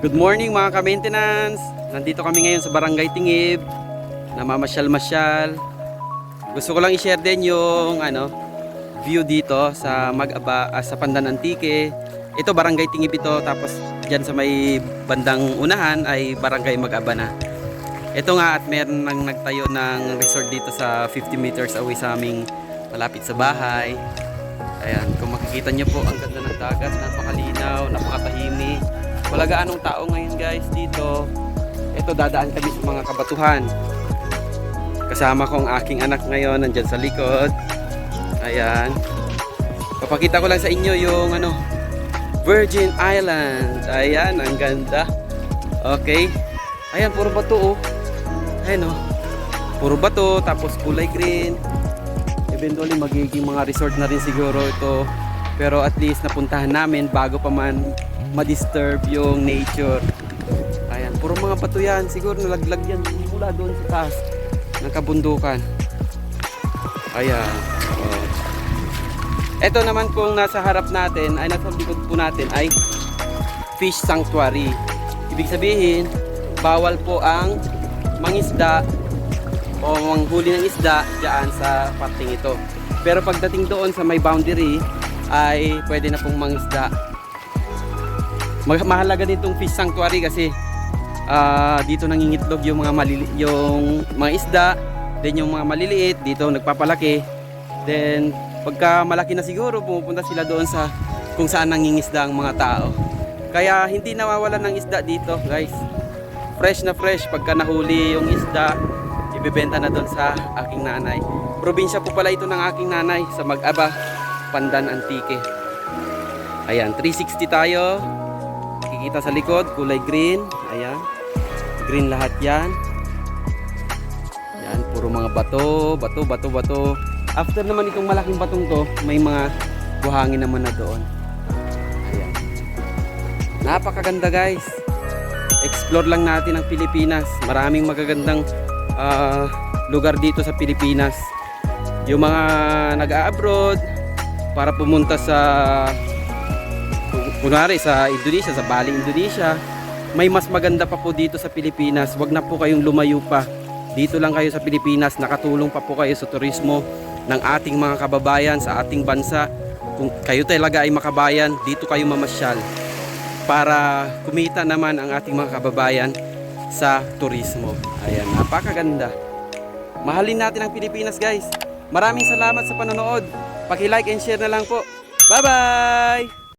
Good morning mga ka-maintenance. Nandito kami ngayon sa Barangay Tingib. Namamasyal-masyal. Gusto ko lang i-share din yung ano, view dito sa Mag-aba, ah, sa Pandan Antique. Ito Barangay Tingib ito tapos diyan sa may bandang unahan ay Barangay Mag-aba na. Ito nga at meron nang nagtayo ng resort dito sa 50 meters away sa aming malapit sa bahay. Ayan, kung makikita niyo po ang ganda ng dagat, napakalinaw, napakatahimik. Wala gaanong tao ngayon guys dito. Ito dadaan kami sa mga kabatuhan. Kasama ko ang aking anak ngayon nandyan sa likod. Ayan. Papakita ko lang sa inyo yung ano Virgin Island. Ayan, ang ganda. Okay. Ayan, puro bato oh. Ayan oh. Puro bato, tapos kulay green. Eventually magiging mga resort na rin siguro ito. Pero at least napuntahan namin bago pa man ma-disturb yung nature. Ayan, puro mga bato yan. Siguro nalaglag yan mula doon sa taas ng kabundukan. Ayan. Oh. Ito naman kung nasa harap natin, ay nasa likod po natin ay fish sanctuary. Ibig sabihin, bawal po ang mangisda o manghuli ng isda diyan sa parting ito. Pero pagdating doon sa may boundary ay pwede na pong mangisda. Mag- mahalaga din itong fish sanctuary kasi ah, dito nangingitlog yung mga malili yung mga isda, then yung mga maliliit dito nagpapalaki. Then pagka malaki na siguro pumupunta sila doon sa kung saan nangingisda ang mga tao. Kaya hindi nawawalan ng isda dito, guys. Fresh na fresh pagka nahuli yung isda, ibebenta na doon sa aking nanay. Probinsya po pala ito ng aking nanay sa Mag-aba, Pandan Antique. Ayan, 360 tayo. Kikita sa likod, kulay green. Ayan. Green lahat yan. Yan, puro mga bato, bato, bato, bato. After naman itong malaking batong to, may mga buhangin naman na doon. Ayan. Napakaganda guys. Explore lang natin ang Pilipinas. Maraming magagandang ah, lugar dito sa Pilipinas. Yung mga nag-abroad para pumunta sa kunwari sa Indonesia, sa Bali, Indonesia, may mas maganda pa po dito sa Pilipinas. Huwag na po kayong lumayo pa. Dito lang kayo sa Pilipinas, nakatulong pa po kayo sa turismo ng ating mga kababayan sa ating bansa. Kung kayo talaga ay makabayan, dito kayo mamasyal para kumita naman ang ating mga kababayan sa turismo. Ayan, napakaganda. Mahalin natin ang Pilipinas, guys. Maraming salamat sa panonood. Paki-like and share na lang po. Bye-bye!